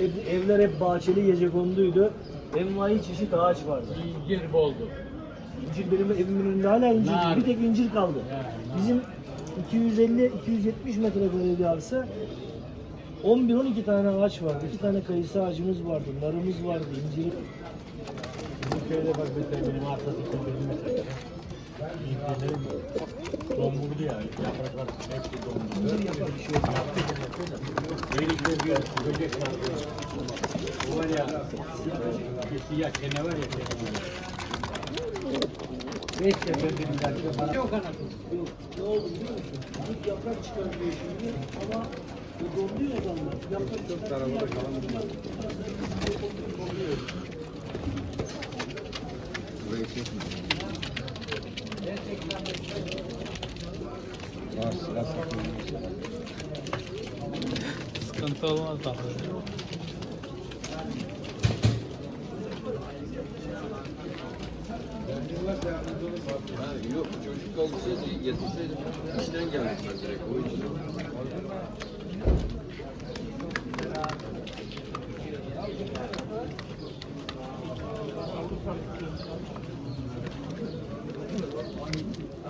Ev- evler hep bahçeli gece konduydu. Envai çeşit ağaç vardı. İncir boldu. İncir benim evimin önünde hala incir. Nar. Bir tek incir kaldı. Ya, nar. Bizim 250-270 metrekare bir arsa 11-12 tane ağaç vardı. 2 tane kayısı ağacımız vardı. Narımız vardı. incir. Bu köyde bak mesela benim arsa tuttum benim mesela. İncirlerim donburdu yani. Yapraklar hepsi. İncir yapar bir şey yok. Beylikler bir böcek var. O var ya. Siyah kene var ya. Beş sefer benim dersim bana. Yok anasını. Yok. Ne oldu biliyor musun? İlk yaprak çıkartıyor şimdi ama o donluyor ya damla. Yaprak çıkartıyor. Sıkıntı olmaz da. Yok çocuk olsaydı getirseydim işten gelmişler direkt o için.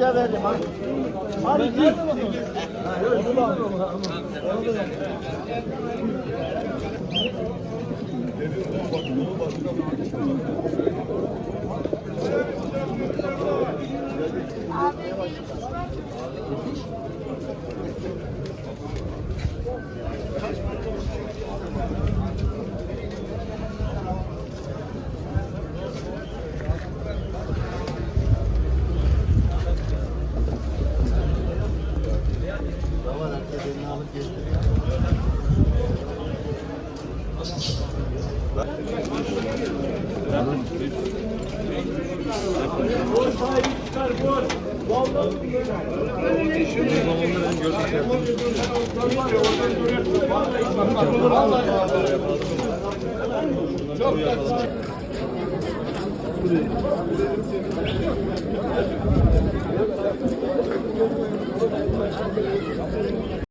çocuğa verdim ha. Abi git. Thank you. da.